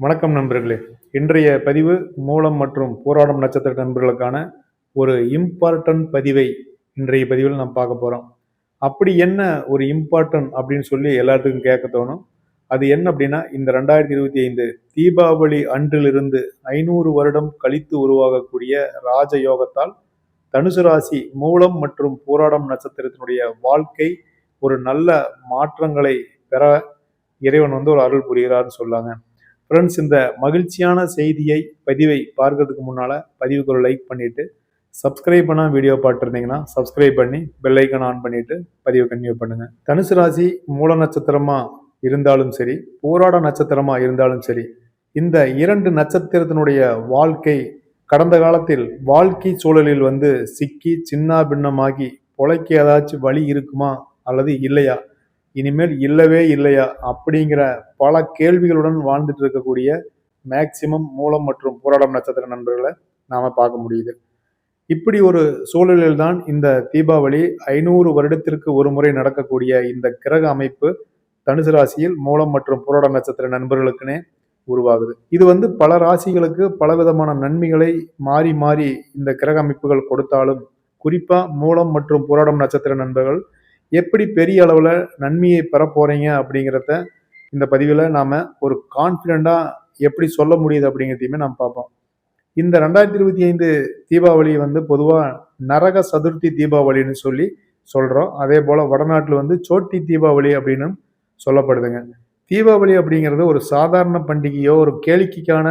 வணக்கம் நண்பர்களே. இன்றைய பதிவு மூலம் மற்றும் போராடும் நட்சத்திர நண்பர்களுக்கான ஒரு இம்பார்ட்டன்ட் பதிவை இன்றைய பதிவில் நாம் பார்க்க போகிறோம் அப்படி என்ன ஒரு இம்பார்ட்டன்ட் அப்படின்னு சொல்லி எல்லாத்துக்கும் கேட்க தோணும். அது என்ன அப்படின்னா இந்த ரெண்டாயிரத்தி இருபத்தி ஐந்து தீபாவளி அன்றிலிருந்து ஐநூறு வருடம் கழித்து உருவாகக்கூடிய ராஜ யோகத்தால் தனுசு ராசி மூலம் மற்றும் போராடம் நட்சத்திரத்தினுடைய வாழ்க்கை ஒரு நல்ல மாற்றங்களை பெற இறைவன் வந்து ஒரு அருள் புரிகிறார்னு சொல்லாங்க. ஃப்ரெண்ட்ஸ் இந்த மகிழ்ச்சியான செய்தியை பதிவை பார்க்கறதுக்கு முன்னால் பதிவுக்கு ஒரு லைக் பண்ணிவிட்டு சப்ஸ்கிரைப் பண்ணால் வீடியோ பார்த்துருந்தீங்கன்னா சப்ஸ்கிரைப் பண்ணி பெல்லைக்கன் ஆன் பண்ணிவிட்டு பதிவை கன்டினியூ பண்ணுங்கள் தனுசு ராசி மூல நட்சத்திரமாக இருந்தாலும் சரி போராட நட்சத்திரமாக இருந்தாலும் சரி இந்த இரண்டு நட்சத்திரத்தினுடைய வாழ்க்கை கடந்த காலத்தில் வாழ்க்கை சூழலில் வந்து சிக்கி சின்ன பின்னமாகி பொழைக்க ஏதாச்சும் வழி இருக்குமா அல்லது இல்லையா? இனிமேல் இல்லவே இல்லையா அப்படிங்கிற பல கேள்விகளுடன் வாழ்ந்துட்டு இருக்கக்கூடிய மேக்சிமம் மூலம் மற்றும் போராடம் நட்சத்திர நண்பர்களை நாம் பார்க்க முடியுது. இப்படி ஒரு சூழலில்தான் இந்த தீபாவளி ஐநூறு வருடத்திற்கு ஒரு முறை நடக்கக்கூடிய இந்த கிரக அமைப்பு தனுசு ராசியில் மூலம் மற்றும் புரோட நட்சத்திர நண்பர்களுக்குனே உருவாகுது. இது வந்து பல ராசிகளுக்கு பல விதமான நன்மைகளை மாறி மாறி இந்த கிரக அமைப்புகள் கொடுத்தாலும் குறிப்பாக மூலம் மற்றும் போராடம் நட்சத்திர நண்பர்கள் எப்படி பெரிய அளவில் நன்மையை பெற போகிறீங்க அப்படிங்கிறத இந்த பதிவில் நாம் ஒரு கான்ஃபிடெண்ட்டாக எப்படி சொல்ல முடியுது அப்படிங்கிறதையுமே நாம் பார்ப்போம். இந்த ரெண்டாயிரத்தி இருபத்தி ஐந்து தீபாவளி வந்து பொதுவாக நரக சதுர்த்தி தீபாவளின்னு சொல்லி சொல்கிறோம் அதே போல் வடநாட்டில் வந்து சோட்டி தீபாவளி அப்படின்னு சொல்லப்படுதுங்க. தீபாவளி அப்படிங்கிறது ஒரு சாதாரண பண்டிகையோ ஒரு கேளிக்கைக்கான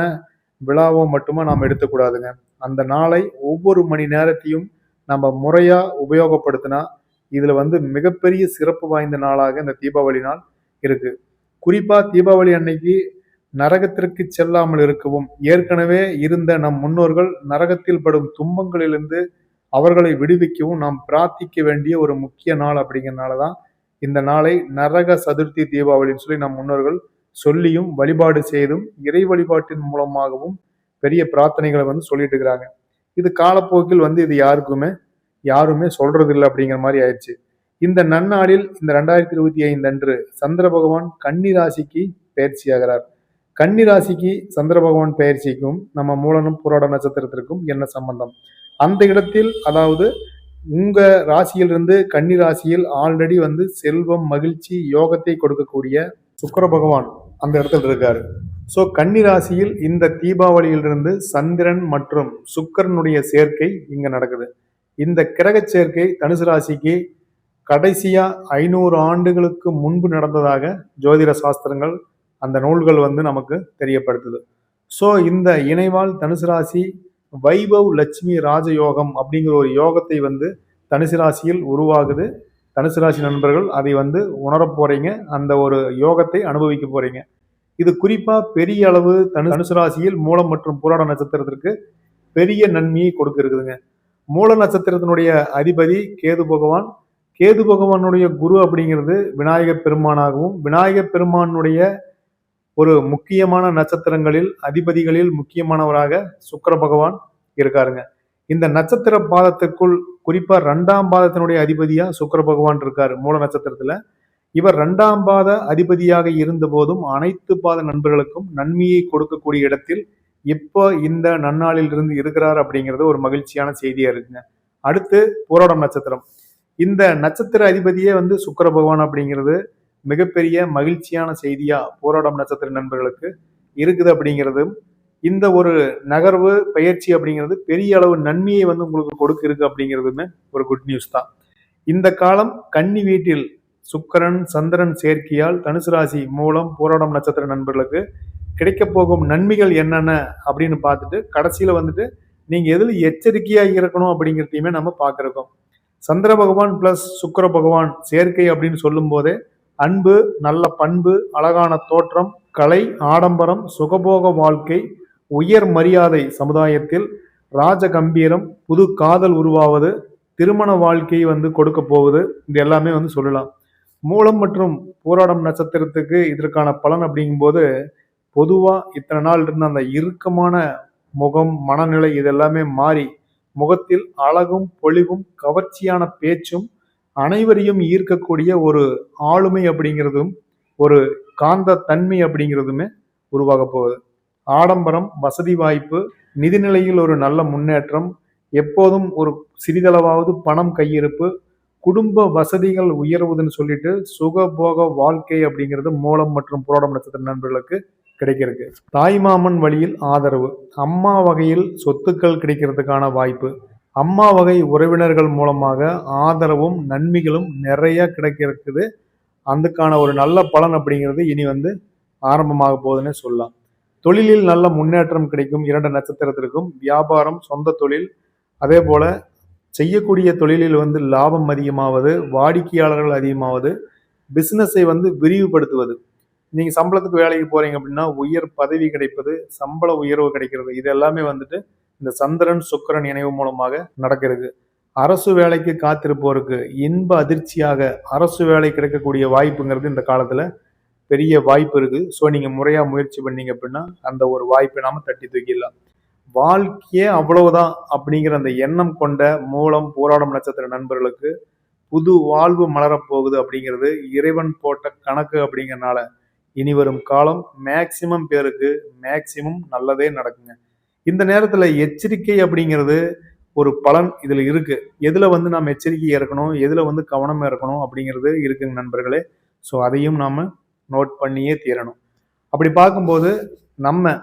விழாவோ மட்டுமே நாம் எடுத்துக்கூடாதுங்க அந்த நாளை ஒவ்வொரு மணி நேரத்தையும் நம்ம முறையாக உபயோகப்படுத்தினா இதில் வந்து மிகப்பெரிய சிறப்பு வாய்ந்த நாளாக இந்த தீபாவளி நாள் இருக்கு. குறிப்பாக தீபாவளி அன்னைக்கு நரகத்திற்கு செல்லாமல் இருக்கவும் ஏற்கனவே இருந்த நம் முன்னோர்கள் நரகத்தில் படும் துன்பங்களிலிருந்து அவர்களை விடுவிக்கவும் நாம் பிரார்த்திக்க வேண்டிய ஒரு முக்கிய நாள் அப்படிங்கிறனால தான் இந்த நாளை நரக சதுர்த்தி தீபாவளின்னு சொல்லி நம் முன்னோர்கள் சொல்லியும் வழிபாடு செய்தும் இறை வழிபாட்டின் மூலமாகவும் பெரிய பிரார்த்தனைகளை வந்து சொல்லிட்டு இருக்கிறாங்க. இது காலப்போக்கில் வந்து இது யாருக்குமே யாருமே சொல்றது இல்லை அப்படிங்கிற மாதிரி ஆயிடுச்சு. இந்த நன்னாளில் இந்த ரெண்டாயிரத்தி இருபத்தி ஐந்து அன்று சந்திர பகவான் கன்னி ராசிக்கு பயிற்சி ஆகிறார். கன்னி ராசிக்கு சந்திர பகவான் பயிற்சிக்கும் நம்ம மூலனும் புராட நட்சத்திரத்திற்கும் என்ன சம்பந்தம்? அந்த இடத்தில் அதாவது உங்க ராசியிலிருந்து கன்னி ராசியில் ஆல்ரெடி வந்து செல்வம் மகிழ்ச்சி யோகத்தை கொடுக்கக்கூடிய சுக்கர பகவான் அந்த இடத்துல இருக்காரு. ஸோ கன்னி ராசியில் இந்த தீபாவளியிலிருந்து சந்திரன் மற்றும் சுக்கரனுடைய சேர்க்கை இங்க நடக்குது. இந்த கிரக சேர்க்கை தனுசு ராசிக்கு கடைசியா ஐநூறு ஆண்டுகளுக்கு முன்பு நடந்ததாக ஜோதிட சாஸ்திரங்கள் அந்த நூல்கள் வந்து நமக்கு தெரியப்படுத்துது. ஸோ இந்த இணைவால் தனுசு ராசி வைபவ் லட்சுமி ராஜயோகம் அப்படிங்கிற ஒரு யோகத்தை வந்து தனுசு ராசியில் உருவாகுது. தனுசு ராசி நண்பர்கள் அதை வந்து உணர போறீங்க. அந்த ஒரு யோகத்தை அனுபவிக்க போறீங்க. இது குறிப்பா பெரிய அளவு தனு தனுசு ராசியில் மூலம் மற்றும் புராண நட்சத்திரத்திற்கு பெரிய நன்மையை கொடுக்க இருக்குதுங்க. மூல நட்சத்திரத்தினுடைய அதிபதி கேது பகவான். கேது பகவானுடைய குரு அப்படிங்கிறது விநாயக பெருமானாகவும் விநாயக பெருமானுடைய ஒரு முக்கியமான நட்சத்திரங்களில் அதிபதிகளில் முக்கியமானவராக சுக்கர பகவான் இருக்காருங்க. இந்த நட்சத்திர பாதத்துக்குள் குறிப்பா ரெண்டாம் பாதத்தினுடைய அதிபதியா சுக்கர பகவான் இருக்காரு மூல நட்சத்திரத்துல. இவர் ரெண்டாம் பாத அதிபதியாக இருந்த போதும் அனைத்து பாத நண்பர்களுக்கும் நன்மையை கொடுக்கக்கூடிய இடத்தில் இப்போ இந்த நன்னாளில் இருந்து இருக்கிறார் அப்படிங்கிறது ஒரு மகிழ்ச்சியான செய்தியா இருக்குங்க. அடுத்து போராடம் நட்சத்திரம். இந்த நட்சத்திர அதிபதியே வந்து சுக்கர பகவான் அப்படிங்கிறது மிகப்பெரிய மகிழ்ச்சியான செய்தியா போராடம் நட்சத்திர நண்பர்களுக்கு இருக்குது அப்படிங்கிறதும் இந்த ஒரு நகர்வு பயிற்சி அப்படிங்கிறது பெரிய அளவு நன்மையை வந்து உங்களுக்கு கொடுக்க இருக்கு அப்படிங்கிறதுமே ஒரு குட் நியூஸ் தான். இந்த காலம் கன்னி வீட்டில் சுக்கரன் சந்திரன் சேர்க்கையால் தனுசு ராசி மூலம் போராடம் நட்சத்திர நண்பர்களுக்கு கிடைக்க போகும் நன்மைகள் என்னென்ன அப்படின்னு பார்த்துட்டு கடைசியில் வந்துட்டு நீங்கள் எதில் எச்சரிக்கையாக இருக்கணும் அப்படிங்கிறதையுமே நம்ம பார்க்குறோம். சந்திர பகவான் ப்ளஸ் சுக்கர பகவான் சேர்க்கை அப்படின்னு சொல்லும் போதே அன்பு நல்ல பண்பு அழகான தோற்றம் கலை ஆடம்பரம் சுகபோக வாழ்க்கை உயர் மரியாதை சமுதாயத்தில் ராஜ கம்பீரம் புது காதல் உருவாவது திருமண வாழ்க்கை வந்து கொடுக்க போவது இது எல்லாமே வந்து சொல்லலாம். மூலம் மற்றும் போராடம் நட்சத்திரத்துக்கு இதற்கான பலன் அப்படிங்கும்போது பொதுவாக இத்தனை நாள் இருந்த அந்த இறுக்கமான முகம் மனநிலை இதெல்லாமே மாறி முகத்தில் அழகும் பொலிவும் கவர்ச்சியான பேச்சும் அனைவரையும் ஈர்க்கக்கூடிய ஒரு ஆளுமை அப்படிங்கிறதும் ஒரு காந்த தன்மை அப்படிங்கிறதுமே உருவாக போகுது. ஆடம்பரம் வசதி வாய்ப்பு நிதிநிலையில் ஒரு நல்ல முன்னேற்றம் எப்போதும் ஒரு சிறிதளவாவது பணம் கையிருப்பு குடும்ப வசதிகள் உயர்வுதுன்னு சொல்லிட்டு சுகபோக வாழ்க்கை அப்படிங்கிறது மூலம் மற்றும் புரோடம் நட்சத்திர நண்பர்களுக்கு கிடைக்கிறது தாய்மாமன் வழியில் ஆதரவு. அம்மா வகையில் சொத்துக்கள் கிடைக்கிறதுக்கான வாய்ப்பு. அம்மா வகை உறவினர்கள் மூலமாக ஆதரவும் நன்மைகளும் நிறைய கிடைக்கிறதுக்குது. அதுக்கான ஒரு நல்ல பலன் அப்படிங்கிறது இனி வந்து ஆரம்பமாக போகுதுன்னு சொல்லலாம். தொழிலில் நல்ல முன்னேற்றம் கிடைக்கும் இரண்டு நட்சத்திரத்திற்கும். வியாபாரம் சொந்த தொழில். அதே போல் செய்யக்கூடிய தொழிலில் வந்து லாபம் அதிகமாவது வாடிக்கையாளர்கள் அதிகமாவது பிஸ்னஸை வந்து விரிவுபடுத்துவது. நீங்கள் சம்பளத்துக்கு வேலைக்கு போகிறீங்க அப்படின்னா உயர் பதவி கிடைப்பது சம்பள உயர்வு கிடைக்கிறது. இது எல்லாமே வந்துட்டு இந்த சந்திரன் சுக்கரன் இணைவு மூலமாக நடக்கிறது. அரசு வேலைக்கு காத்திருப்போருக்கு இன்ப அதிர்ச்சியாக அரசு வேலை கிடைக்கக்கூடிய வாய்ப்புங்கிறது இந்த காலத்தில் பெரிய வாய்ப்பு இருக்குது ஸோ நீங்கள் முறையாக முயற்சி பண்ணீங்க அப்படின்னா அந்த ஒரு வாய்ப்பை நாம தட்டி தூக்கிடலாம். வாழ்க்கையே அவ்வளவுதான் அப்படிங்கிற அந்த எண்ணம் கொண்ட மூலம் போராடும் நட்சத்திர நண்பர்களுக்கு புது வாழ்வு மலரப்போகுது அப்படிங்கிறது இறைவன் போட்ட கணக்கு அப்படிங்கிறனால இனி வரும் காலம் மேக்சிமம் பேருக்கு மேக்சிமம் நல்லதே நடக்குங்க. இந்த நேரத்தில் எச்சரிக்கை அப்படிங்கிறது ஒரு பலன் இதில் இருக்குது எதில் வந்து நாம் எச்சரிக்கை இருக்கணும் எதில் வந்து கவனம் இருக்கணும் அப்படிங்கிறது இருக்குங்க நண்பர்களே. ஸோ அதையும் நாம் நோட் பண்ணியே தீரணும். அப்படி பார்க்கும்போது நம்ம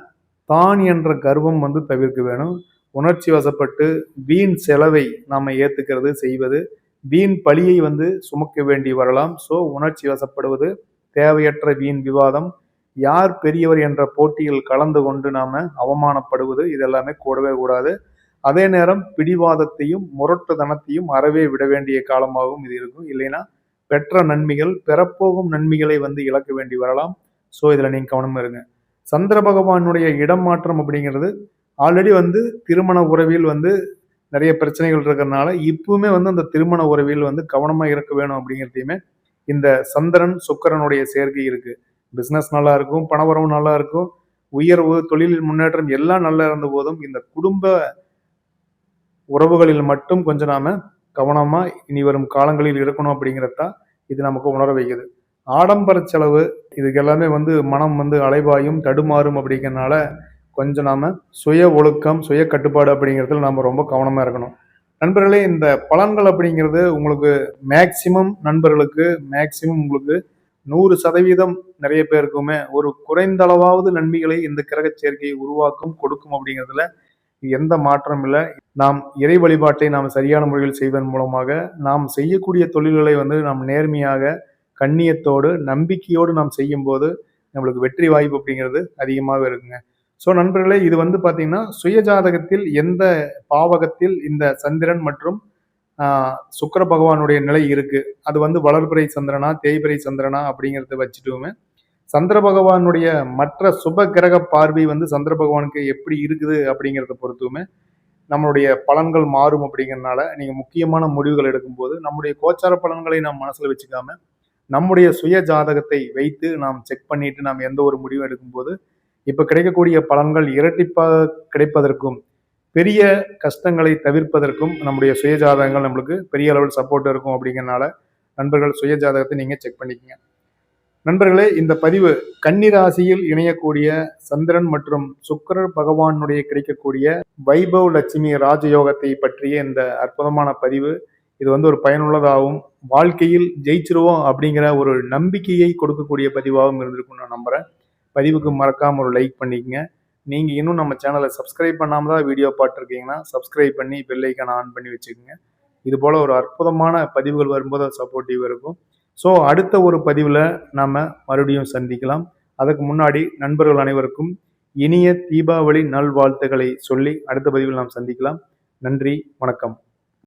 தான் என்ற கர்வம் வந்து தவிர்க்க வேணும். உணர்ச்சி வசப்பட்டு வீண் செலவை நாம் ஏற்றுக்கிறது செய்வது வீண் பழியை வந்து சுமக்க வேண்டி வரலாம். ஸோ உணர்ச்சி வசப்படுவது தேவையற்ற வீண் விவாதம். யார் பெரியவர் என்ற போட்டியில் கலந்து கொண்டு நாம அவமானப்படுவது இதெல்லாமே கூடவே கூடாது. அதே நேரம் பிடிவாதத்தையும் முரட்டுத்தனத்தையும் அறவே விட வேண்டிய காலமாகவும் இது இருக்கும். இல்லைன்னா பெற்ற நன்மைகள் பெறப்போகும் நன்மைகளை வந்து இழக்க வேண்டி வரலாம். ஸோ இதில் நீங்கள் கவனம் இருங்க. சந்திர பகவானுடைய இடம் மாற்றம் அப்படிங்கிறது ஆல்ரெடி வந்து திருமண உறவில் வந்து நிறைய பிரச்சனைகள் இருக்கிறதுனால இப்பவுமே வந்து அந்த திருமண உறவில் வந்து கவனமாக இருக்க வேணும் அப்படிங்கிறதையுமே இந்த சந்திரன் சுக்கரனுடைய சேர்க்கை இருக்கு. பிஸ்னஸ் நல்லா இருக்கும் பணவரவு நல்லா இருக்கும் உயர்வு தொழில் முன்னேற்றம் எல்லாம் நல்லா இருந்த போதும். இந்த குடும்ப உறவுகளில் மட்டும் கொஞ்சம் நாம கவனமா இனி வரும் காலங்களில் இருக்கணும் அப்படிங்கிறதா இது நமக்கு உணர வைக்குது. ஆடம்பர செலவு இதுக்கு எல்லாமே வந்து மனம் வந்து அலைவாயும் தடுமாறும் அப்படிங்கிறனால கொஞ்சம் நாம சுய ஒழுக்கம் சுய கட்டுப்பாடு அப்படிங்கிறதுல நம்ம ரொம்ப கவனமா இருக்கணும். நண்பர்களே இந்த பலன்கள் அப்படிங்கிறது உங்களுக்கு மேக்சிமம் நண்பர்களுக்கு மேக்சிமம் உங்களுக்கு நூறு சதவீதம் நிறைய பேருக்குமே ஒரு குறைந்த அளவாவது நன்மைகளை இந்த கிரக சேர்க்கையை உருவாக்கும் கொடுக்கும் அப்படிங்கிறதுல எந்த மாற்றம் இல்லை. நாம் இறை வழிபாட்டை நாம் சரியான முறையில் செய்வதன் மூலமாக நாம் செய்யக்கூடிய தொழில்களை வந்து நாம் நேர்மையாக கண்ணியத்தோடு நம்பிக்கையோடு நாம் செய்யும்போது நம்மளுக்கு வெற்றி வாய்ப்பு அப்படிங்கிறது அதிகமாக இருக்குங்க. ஸோ நண்பர்களே இது வந்து பார்த்தீங்கன்னா சுயஜாதகத்தில் எந்த பாவகத்தில் இந்த சந்திரன் மற்றும் சுக்கர பகவானுடைய நிலை இருக்கு? அது வந்து வளர்பிறை சந்திரனா தேய்பிறை சந்திரனா அப்படிங்கிறத வச்சுட்டுமே சந்திர பகவானுடைய மற்ற சுப கிரக பார்வை வந்து சந்திர பகவானுக்கு எப்படி இருக்குது அப்படிங்கிறத பொறுத்துமே நம்மளுடைய பலன்கள் மாறும் அப்படிங்கிறனால நீங்கள் முக்கியமான முடிவுகள் எடுக்கும்போது நம்முடைய கோச்சார பலன்களை நாம் மனசில் வச்சுக்காம நம்முடைய சுய ஜாதகத்தை வைத்து நாம் செக் பண்ணிட்டு நாம் எந்த ஒரு முடிவும் எடுக்கும்போது இப்போ கிடைக்கக்கூடிய பலன்கள் இரட்டிப்பாக கிடைப்பதற்கும் பெரிய கஷ்டங்களை தவிர்ப்பதற்கும் நம்முடைய சுய ஜாதகங்கள் நம்மளுக்கு பெரிய அளவில் சப்போர்ட் இருக்கும் அப்படிங்கிறனால நண்பர்கள் சுய ஜாதகத்தை நீங்கள் செக் பண்ணிக்கங்க. நண்பர்களே இந்த பதிவு கன்னிராசியில் இணையக்கூடிய சந்திரன் மற்றும் சுக்கர பகவானுடைய கிடைக்கக்கூடிய வைபவ் லட்சுமி ராஜயோகத்தை பற்றிய இந்த அற்புதமான பதிவு. இது வந்து ஒரு பயனுள்ளதாகவும் வாழ்க்கையில் ஜெயிச்சிருவோம் அப்படிங்கிற ஒரு நம்பிக்கையை கொடுக்கக்கூடிய பதிவாகவும் இருந்திருக்கும் நான் நம்புறேன். பதிவுக்கு மறக்காமல் ஒரு லைக் பண்ணிக்கங்க. நீங்கள் இன்னும் நம்ம சேனலை சப்ஸ்கிரைப் பண்ணாமல் தான் வீடியோ பார்த்துருக்கீங்கன்னா சப்ஸ்கிரைப் பண்ணி பெல்லைக்கான ஆன் பண்ணி வச்சுக்கோங்க. இது போல் ஒரு அற்புதமான பதிவுகள் வரும்போது அது சப்போர்ட்டிவ் இருக்கும். ஸோ அடுத்த ஒரு பதிவில் நாம் மறுபடியும் சந்திக்கலாம். அதுக்கு முன்னாடி நண்பர்கள் அனைவருக்கும் இனிய தீபாவளி நல்வாழ்த்துக்களை சொல்லி அடுத்த பதிவில் நாம் சந்திக்கலாம். நன்றி வணக்கம்.